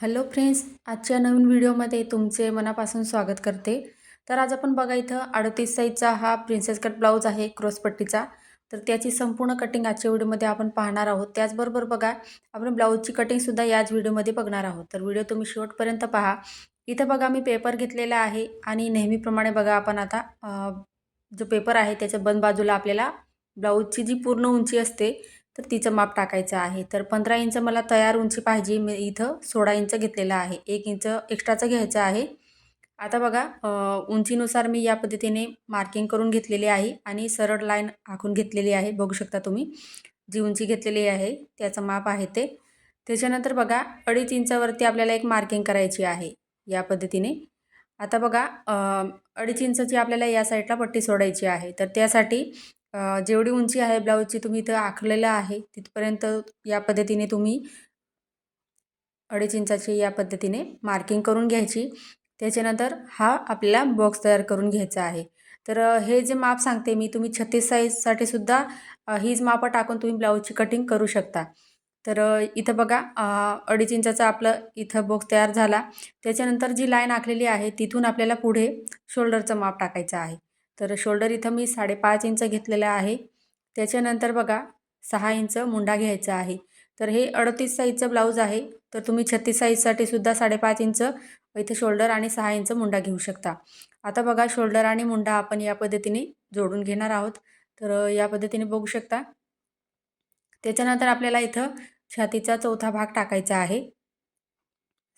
Hello friends आजच्या नवीन व्हिडिओमध्ये तुमचे मनापासून स्वागत करते. तर आज आपण बघा इथं अडतीस साईजचा हा प्रिन्सेस कट ब्लाऊज आहे क्रॉसपट्टीचा तर त्याची संपूर्ण कटिंग आजच्या व्हिडिओमध्ये आपण पाहणार आहोत. त्याचबरोबर बघा आपण ब्लाऊजची कटिंगसुद्धा याच व्हिडिओमध्ये बघणार आहोत. तर व्हिडिओ तुम्ही शेवटपर्यंत पहा. इथं बघा मी पेपर घेतलेला आहे आणि नेहमीप्रमाणे बघा आपण आता जो पेपर आहे त्याच्या बंद बाजूला आपल्याला ब्लाऊजची जी पूर्ण उंची असते तर तिचं माप टाकायचं आहे. तर पंधरा इंच मला तयार उंची पाहिजे. मी इथं सोळा इंच घेतलेला आहे. एक इंच एक्स्ट्राचं घ्यायचं आहे. आता बघा उंचीनुसार मी या पद्धतीने मार्किंग करून घेतलेली आहे आणि सरळ लाईन आखून घेतलेली आहे. बघू शकता तुम्ही जी उंची घेतलेली आहे त्याचं माप आहे ते. त्याच्यानंतर बघा अडीच इंचावरती आपल्याला एक मार्किंग करायची आहे या पद्धतीने. आता बघा अडीच इंचची आपल्याला या साईडला पट्टी सोडायची आहे. तर त्यासाठी जेवढी उंची आहे ब्लाऊजची तुम्ही इथं आखलेलं आहे तिथपर्यंत या पद्धतीने तुम्ही अडीच इंचाची या पद्धतीने मार्किंग करून घ्यायची. त्याच्यानंतर हा आपल्याला बॉक्स तयार करून घ्यायचा आहे. तर हे जे माप सांगते मी तुम्ही छत्तीस साईजसाठी सुद्धा हीच मापं टाकून तुम्ही ब्लाऊजची कटिंग करू शकता. तर इथं बघा अडीच इंचाचा आपलं इथं बॉक्स तयार झाला. त्याच्यानंतर जी लाईन आखलेली आहे तिथून आपल्याला पुढे शोल्डरचं माप टाकायचं आहे. तर शोल्डर इथं मी साडेपाच इंच घेतलेलं आहे. त्याच्यानंतर बघा सहा इंच मुंडा घ्यायचा आहे. तर हे अडतीस साईजचं ब्लाऊज आहे. तर तुम्ही छत्तीस साईजसाठी सुद्धा साडेपाच इंच इथे शोल्डर आणि सहा इंच मुंडा घेऊ शकता. आता बघा शोल्डर आणि मुंडा आपण या पद्धतीने जोडून घेणार आहोत. तर या पद्धतीने बघू शकता. त्याच्यानंतर आपल्याला इथं छातीचा चौथा भाग टाकायचा आहे.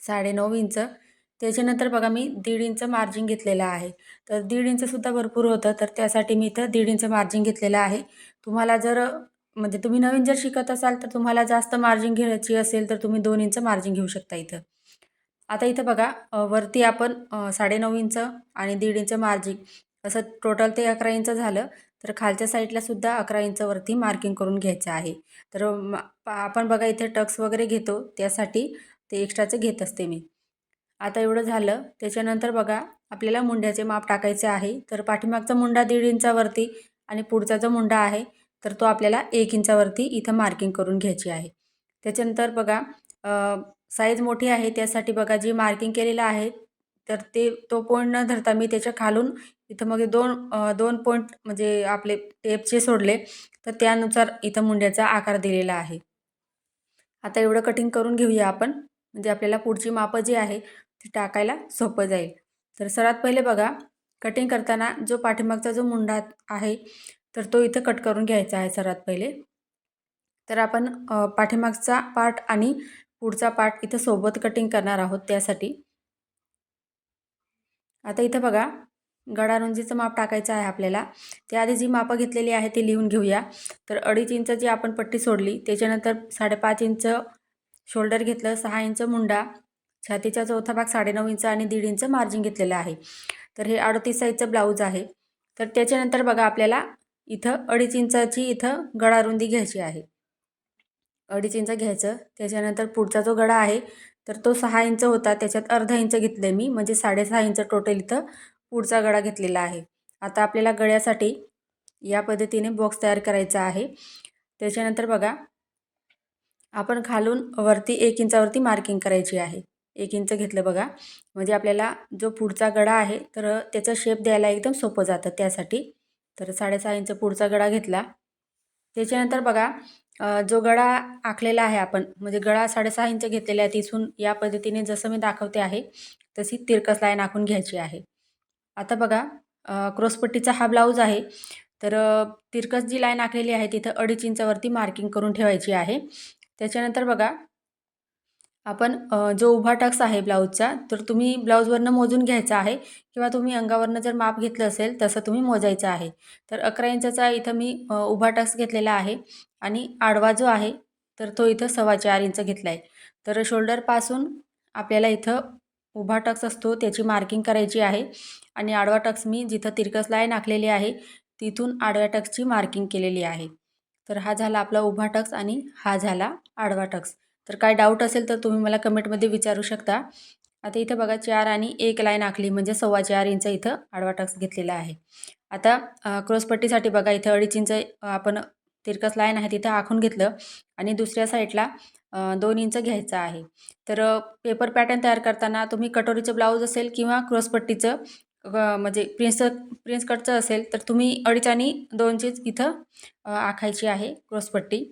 साडेनऊ इंच. त्याच्यानंतर बघा मी दीड इंच मार्जिन घेतलेलं आहे. तर दीड इंचसुद्धा भरपूर होतं. तर त्यासाठी मी इथं दीड इंच मार्जिन घेतलेलं आहे. तुम्हाला जर म्हणजे तुम्ही नवीन जर शिकत असाल तर तुम्हाला जास्त मार्जिन घ्यायची असेल तर तुम्ही दोन इंच मार्जिन घेऊ शकता इथं. आता इथं बघा वरती आपण साडेनऊ इंच आणि दीड इंच मार्जिन असं टोटल ते अकरा इंच झालं तर खालच्या साईडला सुद्धा अकरा इंचवरती मार्किंग करून घ्यायचं आहे. तर आपण बघा इथे टक्स वगैरे घेतो त्यासाठी ते एक्स्ट्राचे घेत असते मी. आता एवढं झालं. त्याच्यानंतर बघा आपल्याला मुंड्याचे माप टाकायचे आहे. तर पाठीमागचा मुंडा दीड इंचावरती आणि पुढचा जो मुंडा आहे. तर तो आपल्याला एक इंचावरती इथं मार्किंग करून घ्यायची आहे. त्याच्यानंतर बघा साईज मोठी आहे. त्यासाठी बघा जी मार्किंग केलेलं आहे तर ते तो पॉईंट न धरता मी त्याच्या खालून इथं मग दोन दोन पॉईंट म्हणजे आपले टेपचे सोडले तर त्यानुसार इथं मुंड्याचा आकार दिलेला आहे. आता एवढं कटिंग करून घेऊया आपण. म्हणजे आपल्याला पुढची मापं जी आहे ते टाकायला सोपं जाईल. तर सर्वात पहिले बघा कटिंग करताना जो पाठीमागचा जो मुंडा आहे तर तो इथं कट करून घ्यायचा आहे सर्वात पहिले. तर आपण पाठीमागचा पार्ट आणि पुढचा पार्ट इथं सोबत कटिंग करणार आहोत त्यासाठी. आता इथं बघा गडारुंजीचं माप टाकायचं आहे आपल्याला. त्याआधी जी मापं घेतलेली आहे ती लिहून घेऊया. तर अडीच इंच जी आपण पट्टी सोडली त्याच्यानंतर साडेपाच इंच शोल्डर घेतलं सहा इंच मुंडा छातीचा चौथा भाग साडेनऊ इंच आणि दीड इंच मार्जिन घेतलेलं आहे. तर हे अडतीस साईजचं ब्लाऊज आहे. तर त्याच्यानंतर बघा आपल्याला इथं अडीच इंचाची इथं गळा रुंदी घ्यायची आहे. अडीच इंच घ्यायचं. त्याच्यानंतर पुढचा जो गळा आहे तर तो सहा इंच होता. त्याच्यात अर्धा इंच घेतलं आहे मी. म्हणजे साडेसहा इंच टोटल इथं पुढचा गळा घेतलेला आहे. आता आपल्याला गळ्यासाठी या पद्धतीने बॉक्स तयार करायचा आहे. त्याच्यानंतर बघा आपण खालून वरती एक इंचावरती मार्किंग करायची आहे. एक इंच घेतलं बघा. म्हणजे आपल्याला जो पुढचा गडा आहे तर त्याचा शेप द्यायला एकदम सोपं जातं त्यासाठी. तर साडेसहा इंच पुढचा गडा घेतला. त्याच्यानंतर बघा जो गळा आखलेला आहे आपण म्हणजे गळा साडेसहा इंच घेतलेला आहे तिथून या पद्धतीने जसं मी दाखवते आहे तशी तिरकस लाईन आखून घ्यायची आहे. आता बघा क्रोसपट्टीचा क्रॉसपट्टीचा हा ब्लाऊज आहे. तर तिरकस जी लाईन आखलेली आहे तिथं अडीच इंचावरती मार्किंग करून ठेवायची आहे. त्याच्यानंतर बघा आपण जो उभा टक्स आहे ब्लाऊजचा तर तुम्ही ब्लाऊजवरनं मोजून घ्यायचा आहे किंवा तुम्ही अंगावरनं जर माप घेतलं असेल तसं तुम्ही मोजायचं आहे. तर अकरा इंचाचा इथं मी उभा टक्स घेतलेला आहे आणि आडवा जो आहे तर तो इथं सव्वा चार इंच घेतला आहे तर शोल्डरपासून आपल्याला इथं उभा टक्स असतो त्याची मार्किंग करायची आहे आणि आडवा टक्स मी जिथं तिरकस लाईन आखलेली आहे तिथून आडव्या टक्सची मार्किंग केलेली आहे. तर हा झाला आपला उभा टक्स आणि हा झाला आडवा टक्स. तर काय डाऊट असेल तर तुम्ही मला कमेंटमध्ये विचारू शकता. आता इथं बघा चार आणि एक लाईन आखली म्हणजे सव्वा चार इंच इथं आडवा टक्स घेतलेला आहे. आता क्रॉसपट्टीसाठी बघा इथं अडीच इंच आपण तिरकस लाईन आहे तिथं आखून घेतलं. आणि दुसऱ्या साईडला दोन इंच घ्यायचं आहे. तर पेपर पॅटर्न तयार करताना तुम्ही कटोरीचं ब्लाऊज असेल किंवा क्रॉसपट्टीचं म्हणजे प्रिन्स प्रिन्स कटचं असेल तर तुम्ही अडीच आणि दोनचीच इथं आखायची आहे क्रॉसपट्टी.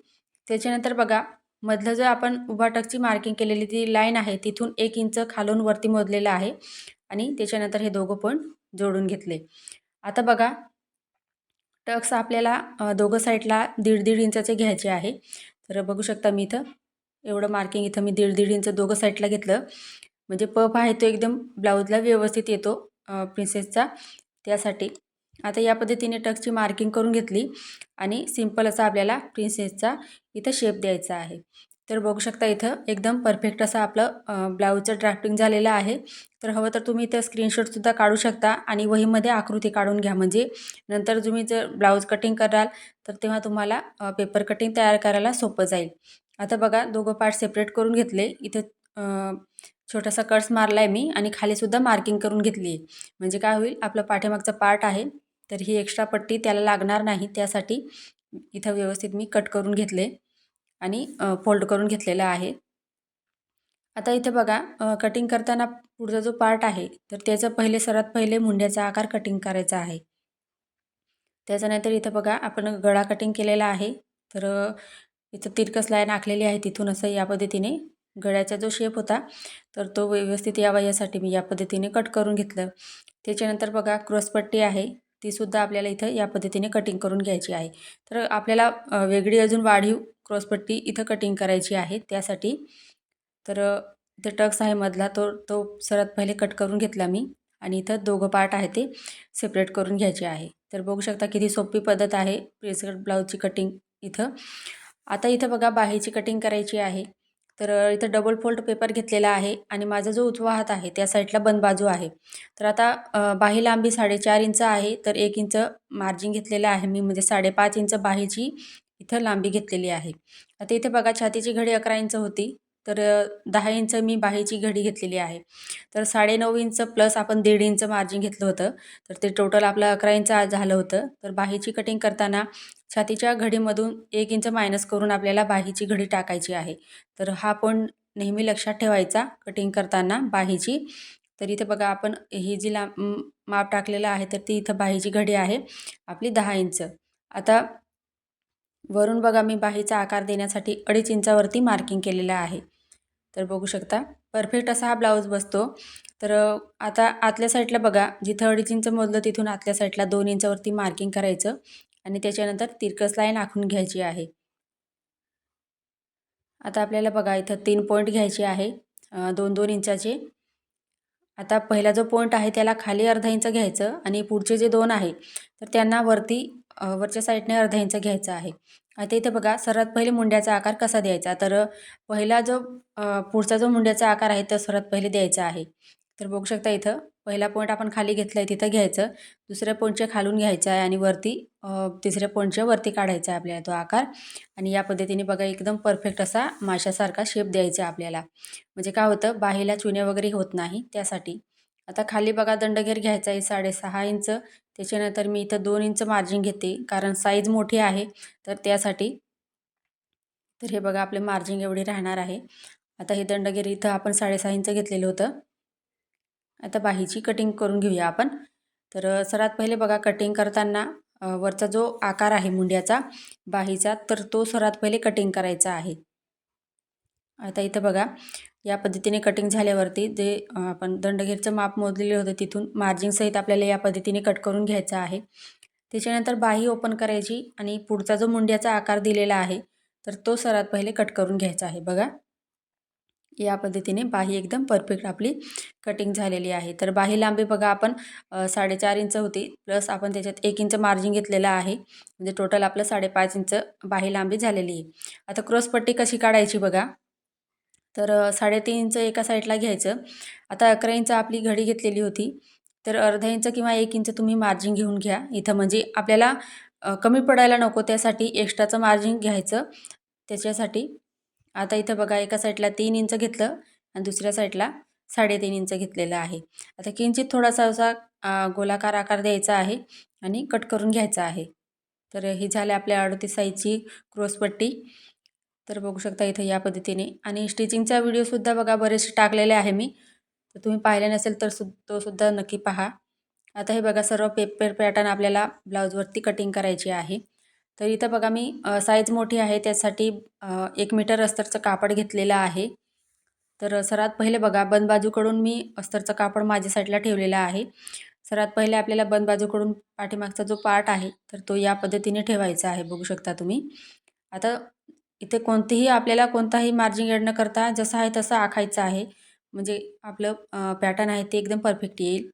त्याच्यानंतर बघा मधलं जर आपण उभा टकची मार्किंग केलेली ती लाईन आहे तिथून एक इंच खालून वरती मोजलेलं आहे. आणि त्याच्यानंतर हे दोघं पण जोडून घेतले. आता बघा टक्स आपल्याला दोघं साईडला दीड दीड इंचाचे घ्यायचे आहे. तर बघू शकता मी इथं एवढं मार्किंग इथं मी दीड दीड इंच दोघं साईडला घेतलं. म्हणजे पफ आहे तो एकदम ब्लाऊजला व्यवस्थित येतो प्रिन्सेसचा त्यासाठी आता या पद्धतीने टक्सची मार्किंग करून घेतली आणि सिंपल असा आपल्याला प्रिन्सेसचा इथं शेप द्यायचा आहे. तर बघू शकता इथं एकदम परफेक्ट असं आपलं ब्लाऊजचं ड्राफ्टिंग झालेलं आहे. तर हवं तर तुम्ही इथं स्क्रीनशॉटसुद्धा काढू शकता आणि वहीमध्ये आकृती काढून घ्या. म्हणजे नंतर तुम्ही जर ब्लाऊज कटिंग कराल तर तेव्हा तुम्हाला पेपर कटिंग तयार करायला सोपं जाईल. आता बघा दोघं पार्ट सेपरेट करून घेतले. इथं छोटासा कट्स मारला आहे मी आणि खालीसुद्धा मार्किंग करून घेतली आहे. म्हणजे काय होईल? आपलं पाठीमागचा पार्ट आहे. तर ही एक्स्ट्रा पट्टी त्याला लागणार नाही. त्यासाठी इथं व्यवस्थित मी कट करून घेतले आणि फोल्ड करून घेतलेला आहे. आता इथे बघा कटिंग करताना पुढचा जो पार्ट आहे तर त्याचं पहिले सर्वात पहिले मुंड्याचा आकार कटिंग करायचा आहे. त्याच्यानंतर इथं बघा आपण गळा कटिंग केलेला आहे. तर इथं तिरकस लाईन आखलेली आहे तिथून असं या पद्धतीने गळ्याचा जो शेप होता तर तो व्यवस्थित यावा यासाठी मी या पद्धतीने कट करून घेतलं. त्याच्यानंतर बघा क्रॉसपट्टी आहे. तीसुद्धा आपल्याला इथं या पद्धतीने कटिंग करून घ्यायची आहे. तर आपल्याला वेगळी अजून वाढीव क्रॉसपट्टी इथं कटिंग करायची आहे. त्यासाठी तर इथं टक्स आहे मधला तो तो सर्वात पहिले कट करून घेतला मी आणि इथं दोघं पार्ट आहे ते सेपरेट करून घ्यायचे आहे. तर बघू शकता किती सोपी पद्धत आहे प्रेसकट ब्लाऊजची कटिंग इथं. आता इथं बघा बाहेरची कटिंग करायची आहे. तर इथं डबल फोल्ड पेपर घेतलेला आहे आणि माझा जो उजवा हात आहे त्या साईडला बंद बाजू आहे. तर आता बाही लांबी साडेचार इंच आहे तर एक इंच मार्जिन घेतलेलं आहे मी म्हणजे साडेपाच इंच बाहीची इथं लांबी घेतलेली आहे. आता इथे बघा छातीची घडी अकरा इंच होती तर दहा इंच मी बाहीची घडी घेतलेली आहे. तर साडेनऊ इंच प्लस आपण दीड इंच मार्जिन घेतलं होतं तर ते टोटल आपलं अकरा इंच झालं होतं. तर बाहीची कटिंग करताना छातीच्या घडीमधून एक इंच मायनस करून आपल्याला बाहीची घडी टाकायची आहे. तर हा पण नेहमी लक्षात ठेवायचा कटिंग करताना बाहीची. तर इथे बघा आपण ही जी लांब माप टाकलेलं आहे तर ती इथं बाहीची घडी आहे. आपली दहा इंच. आता वरून बघा मी बाहीचा आकार देण्यासाठी अडीच इंचावरती मार्किंग केलेलं आहे. तर बघू शकता परफेक्ट असा हा ब्लाऊज बसतो. तर आता आतल्या साईडला बघा जिथं अडीच इंच मोजलं तिथून आतल्या साईडला दोन इंचावरती मार्किंग करायचं. आणि त्याच्यानंतर तिरकस लाईन आखून घ्यायची आहे. आता आपल्याला बघा इथं तीन पॉईंट घ्यायचे आहे. दोन दोन इंचाचे. आता पहिला जो पॉईंट आहे त्याला खाली अर्धा इंच घ्यायचं आणि पुढचे जे दोन आहे तर त्यांना वरती वरच्या साईडने अर्धा इंच घ्यायचा आहे. आता इथे बघा सर्वात पहिले मुंड्याचा आकार कसा द्यायचा? तर पहिला जो पुढचा जो मुंड्याचा आकार आहे तो सर्वात पहिले द्यायचा आहे. तर बघू शकता इथं पहिला पॉईंट आपण खाली घेतला आहे तिथं घ्यायचं. दुसऱ्या पॉईंटच्या खालून घ्यायचं आहे आणि वरती तिसऱ्या पॉईंटच्या वरती काढायचा आहे आपल्याला तो आकार. आणि या पद्धतीने बघा एकदम परफेक्ट असा माशासारखा शेप द्यायचा आपल्याला. म्हणजे काय होतं बाहेला चुन्या वगैरे होत नाही त्यासाठी. आता खाली बघा दंडघेर घ्यायचा आहे साडेसहा इंच. त्याच्यानंतर मी इथं दोन इंच मार्जिन घेते कारण साईज मोठी आहे. तर त्यासाठी तर हे बघा आपले मार्जिन एवढी राहणार आहे. आता हे दंडगेर इथं आपण साडेसहा इंच घेतलेलं होतं. आता बाहीची कटिंग करून घेऊया आपण. तर सर्वात पहिले बघा कटिंग करताना वरचा जो आकार आहे मुंड्याचा बाहीचा तर तो सर्वात पहिले कटिंग करायचा आहे. आता इथं बघा या पद्धतीने कटिंग झाल्यावरती जे आपण दंडगेरचं माप मोजलेलं होतं तिथून मार्जिनसहित आपल्याला या पद्धतीने कट करून घ्यायचं आहे. त्याच्यानंतर बाही ओपन करायची आणि पुढचा जो मुंड्याचा आकार दिलेला आहे तर तो सर्वात पहिले कट करून घ्यायचा आहे. बघा. या पद्धतीने बाही एकदम परफेक्ट आपली कटिंग झालेली आहे. तर बाही लांबी बघा आपण साडेचार इंच होती. प्लस आपण त्याच्यात एक इंच मार्जिन घेतलेलं आहे. म्हणजे टोटल आपलं साडेपाच इंच बाही लांबी झालेली आहे. आता क्रॉसपट्टी कशी काढायची बघा. तर साडेतीन इंच एका साईडला घ्यायचं. आता अकरा इंच आपली घडी घेतलेली होती. तर अर्धा इंच किंवा एक इंच तुम्ही मार्जिन घेऊन घ्या. इथं म्हणजे आपल्याला कमी पडायला नको. त्यासाठी एक्स्ट्राचं मार्जिन घ्यायचं. त्याच्यासाठी आता इथं बघा एका साईडला तीन इंच घेतलं आणि दुसऱ्या साईडला साडेतीन इंच घेतलेलं आहे. आता किंचित थोडासा असा गोलाकार आकार द्यायचा आहे आणि कट करून घ्यायचा आहे. तर ही झाली आपल्या अडतीस साईजची क्रॉसपट्टी तर बघू शकता इथं या पद्धतीने. आणि स्टिचिंगचा व्हिडिओसुद्धा बघा बरेचसे टाकलेले आहे मी. तर तुम्ही पाहिले नसेल तर सु तो सुद्धा नक्की पहा. आता हे बघा सर्व पेपर पॅटर्न आपल्याला ब्लाऊजवरती कटिंग करायची आहे. तर इथं बघा मी साईज मोठी आहे त्यासाठी एक मीटर अस्तरचं कापड घेतलेलं आहे. तर सर्वात पहिले बघा बंद बाजूकडून मी अस्तरचं कापड माझ्या साईडला ठेवलेलं आहे. सर्वात पहिले आपल्याला बंद बाजूकडून पाठीमागचा जो पार्ट आहे तर तो या पद्धतीने ठेवायचा आहे बघू शकता तुम्ही. आता इथे कोणतीही आपल्याला कोणताही मार्जिंग ॲड न करता जसं आहे तसं आखायचं आहे. म्हणजे आपलं पॅटर्न आहे ते एकदम परफेक्ट येईल.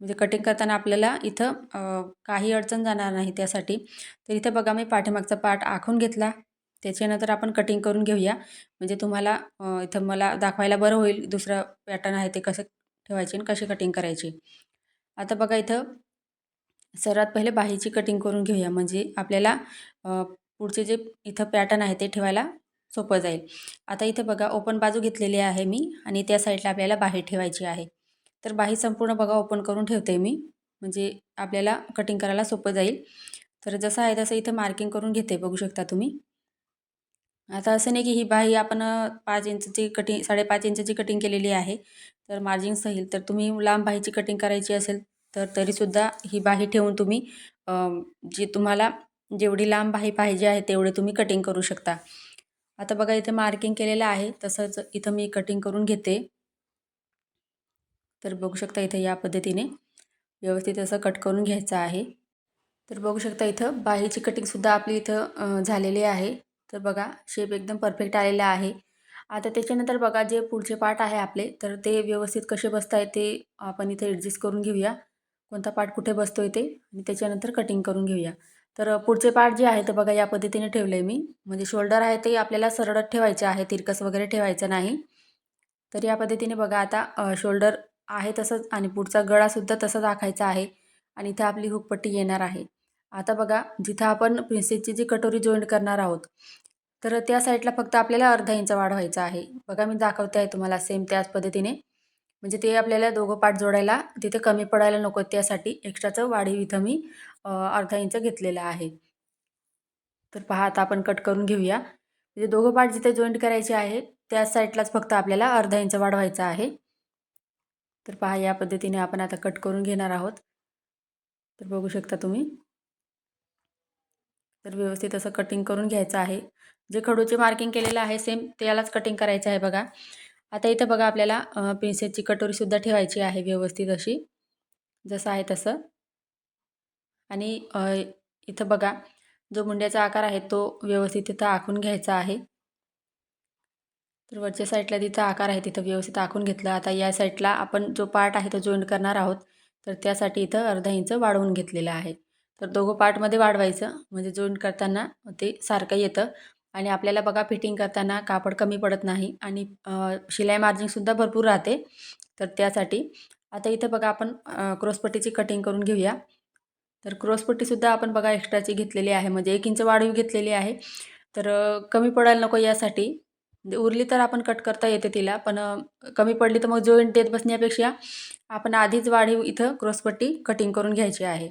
म्हणजे कटिंग करताना आपल्याला इथं काही अडचण जाणार नाही त्यासाठी. तर इथं बघा मी पाठीमागचा पार्ट आखून घेतला. त्याच्यानंतर आपण कटिंग करून घेऊया. म्हणजे तुम्हाला इथं मला दाखवायला बरं होईल दुसरं पॅटर्न आहे ते कसं ठेवायचे आणि कशी कटिंग करायची. आता बघा इथं सर्वात पहिले बाहीची कटिंग करून घेऊया. म्हणजे आपल्याला पुढचे जे इथं पॅटर्न आहे ते ठेवायला सोपं जाईल. आता इथं बघा ओपन बाजू घेतलेली आहे मी आणि त्या साईडला आपल्याला बाहेर ठेवायची आहे. तर बाही संपूर्ण बघा ओपन करून ठेवते मी. म्हणजे आपल्याला कटिंग करायला सोपं जाईल. तर जसं आहे तसं इथं मार्किंग करून घेते बघू शकता तुम्ही. आता असं नाही की ही बाही आपण पाच इंचची कटिंग साडेपाच इंचची कटिंग केलेली आहे. तर मार्जिंग सहील. तर तुम्ही लांब बाहीची कटिंग करायची असेल तर तरीसुद्धा ही बाही ठेवून तुम्ही जी तुम्हाला जेवढी लांब बाही पाहिजे आहे तेवढे तुम्ही कटिंग करू शकता. आता बघा इथे मार्किंग केलेलं आहे. तसंच इथं मी कटिंग करून घेते. तर बघू शकता इथं या पद्धतीने व्यवस्थित असं कट करून घ्यायचं आहे. तर बघू शकता इथं बाहेरची कटिंगसुद्धा आपली इथं झालेली आहे. तर बघा शेप एकदम परफेक्ट आलेला आहे. आता त्याच्यानंतर बघा जे पुढचे पार्ट आहे आपले तर ते व्यवस्थित कसे बसत आहे ते आपण इथे ॲडजस्ट करून घेऊया. कोणता पार्ट कुठे बसतो आहे ते आणि त्याच्यानंतर कटिंग करून घेऊया. तर पुढचे पार्ट जे आहे तर बघा या पद्धतीने ठेवलं आहे मी. म्हणजे शोल्डर आहे ते आपल्याला सरळच ठेवायचे आहे तिरकस वगैरे ठेवायचं नाही. तर या पद्धतीने बघा आता शोल्डर आहे तसंच आणि पुढचा गळासुद्धा तसाच आखायचा आहे आणि इथं आपली हुकपट्टी येणार आहे. आता बघा जिथं आपण प्रिन्सेसची जी कटोरी जॉईंट करणार आहोत तर त्या साईडला फक्त आपल्याला अर्धा इंच वाढवायचा आहे. बघा मी दाखवते आहे तुम्हाला सेम त्याच पद्धतीने. म्हणजे ते आपल्याला दोघं पाठ जोडायला तिथे कमी पडायला नको त्यासाठी एक्स्ट्राचं वाढीव इथं मी अर्धा इंच घेतलेलं आहे. तर पहा आता आपण कट करून घेऊया. म्हणजे दोघं पाठ जिथे जॉईंट करायचे आहे त्याच साईडलाच फक्त आपल्याला अर्धा इंच वाढवायचा आहे. तर पहा या पद्धतीने आपण आता कट करून घेणार आहोत. तर बघू शकता तुम्ही. तर व्यवस्थित असं कटिंग करून घ्यायचं आहे. जे खडूचे मार्किंग केलेलं आहे सेम त्यालाच कटिंग करायचं आहे बघा. आता इथं बघा आपल्याला पिन्सेटची कटोरीसुद्धा ठेवायची आहे व्यवस्थित अशी. जसं आहे तसं. आणि इथं बघा जो मुंड्याचा आकार आहे तो व्यवस्थित इथं आखून घ्यायचा आहे. तर वरच्या साईडला तिथं आकार आहे तिथं व्यवस्थित आखून घेतलं. आता या साईडला आपण जो पार्ट आहे तो जॉईंट करणार आहोत तर त्यासाठी इथं अर्धा इंच वाढवून घेतलेलं आहे. तर दोघं पार्टमध्ये वाढवायचं म्हणजे जॉईंट करताना ते सारखं येतं. आणि आपल्याला बघा फिटिंग करताना कापड कमी पडत नाही आणि शिलाई मार्जिनसुद्धा भरपूर राहते. तर त्यासाठी आता इथं बघा आपण क्रॉसपट्टीची कटिंग करून घेऊया. तर क्रॉसपट्टीसुद्धा आपण बघा एक्स्ट्राची घेतलेली आहे. म्हणजे एक इंच वाढवी घेतलेली आहे. तर कमी पडायला नको यासाठी. उरली तर आपण कट करता येते तिला पण कमी पडली तर मग जॉईंट देत बसण्यापेक्षा आपण आधीच वाढीव इथं क्रॉसपट्टी कटिंग करून घ्यायची आहे.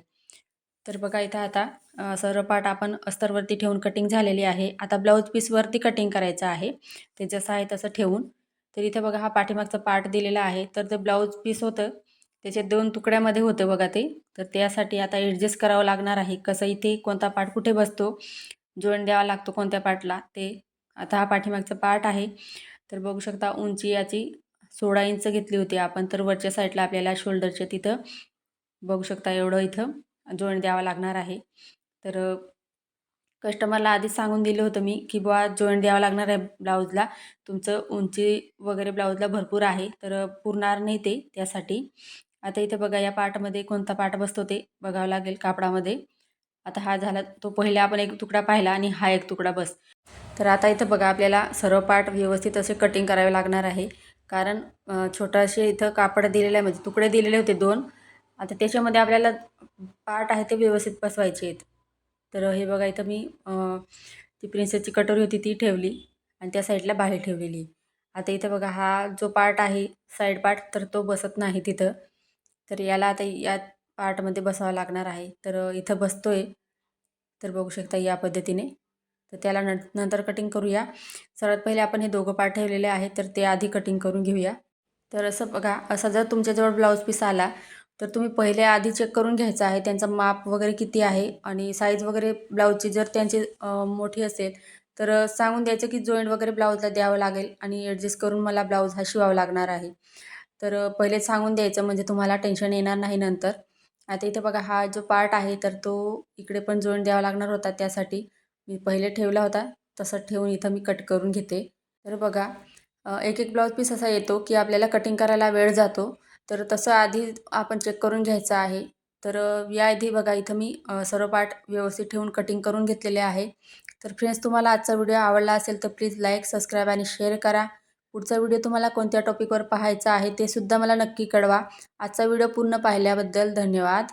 तर बघा इथं आता सर्व पार्ट आपण अस्तरवरती ठेवून कटिंग झालेली आहे. आता ब्लाऊज पीसवरती कटिंग करायचं आहे. ते जसं आहे तसं ठेवून तर इथं बघा हा पाठीमागचा पार्ट दिलेला आहे. तर जे ब्लाऊज पीस होतं त्याचे दोन तुकड्यामध्ये होतं बघा ते. तर त्यासाठी आता ॲडजस्ट करावं लागणार आहे. कसं इथे कोणता पार्ट कुठे बसतो जॉईंट द्यावा लागतो कोणत्या पार्टला ते आता हा पाठीमागचा पार्ट आहे. तर बघू शकता उंची याची सोळा इंच घेतली होती आपण तर वरच्या साईडला आपल्याला शोल्डरच्या तिथं बघू शकता एवढं इथं जॉईंट द्यावा लागणार आहे. तर कस्टमरला आधीच सांगून दिलं होतं मी की बुवा जॉईंट द्यावा लागणार आहे ब्लाऊजला तुमचं उंची वगैरे ब्लाऊजला भरपूर आहे तर पुरणार नाही ते त्यासाठी. आता इथं बघा या पार्टमध्ये कोणता पार्ट बसतो ते बघावं लागेल कापडामध्ये. आता हा झाला तो पहिला आपण एक तुकडा पाहिला आणि हा एक तुकडा बस. तर आता इथं बघा आपल्याला सर्व पार्ट व्यवस्थित असे कटिंग करावे लागणार आहे. कारण छोटासे इथं कापड दिलेलं आहे म्हणजे तुकडे दिलेले होते दोन. आता त्याच्यामध्ये आपल्याला पार्ट आहे ते व्यवस्थित बसवायचे आहेत. तर हे बघा इथं मी ती प्रिन्सेसची कटोरी होती ती ठेवली आणि त्या साईडला बाहेर ठेवलेली. आता इथं बघा हा जो पार्ट आहे साईड पार्ट तर तो बसत नाही तिथं. तर याला आता यात पार्टमध्ये बसावं लागणार आहे. तर इथं बसतो आहे तर बघू शकता या पद्धतीने. तर त्याला न नंतर कटिंग करूया. सर्वात पहिले आपण हे दोघं पार्ट ठेवलेले आहेत तर ते आधी कटिंग करून घेऊया. तर असं बघा असा जर तुमच्याजवळ ब्लाऊज पीस आला तर तुम्ही पहिले आधी चेक करून घ्यायचं आहे त्यांचं माप वगैरे किती आहे आणि साईज वगैरे ब्लाऊजची जर त्यांची मोठी असेल तर सांगून द्यायचं की जॉईंट वगैरे ब्लाऊजला द्यावं लागेल आणि ॲडजस्ट करून मला ब्लाऊज हा शिवावा लागणार आहे. तर पहिले सांगून द्यायचं म्हणजे तुम्हाला टेन्शन येणार नाही नंतर. आता इथे बघा हा जो पार्ट आहे तर तो इकडे पण जोडून द्यावा लागणार होता त्यासाठी. मी पहिले ठेवला होता तसं ठेवून इथं मी कट करून घेते. तर बघा एक एक ब्लाऊज पीस असा येतो की आपल्याला कटिंग करायला वेळ जातो. तर तसं आधी आपण चेक करून घ्यायचं आहे. तर याआधी बघा इथं मी सर्व पार्ट व्यवस्थित ठेवून कटिंग करून घेतलेले आहे. तर फ्रेंड्स तुम्हाला आजचा व्हिडिओ आवडला असेल तर प्लीज लाईक सबस्क्राईब आणि शेअर करा. पुढचा व्हिडिओ तुम्हाला कोणत्या टॉपिकवर पाहायचा आहे ते सुद्धा मला नक्की कळवा. आजचा व्हिडिओ पूर्ण पाहिल्याबद्दल धन्यवाद.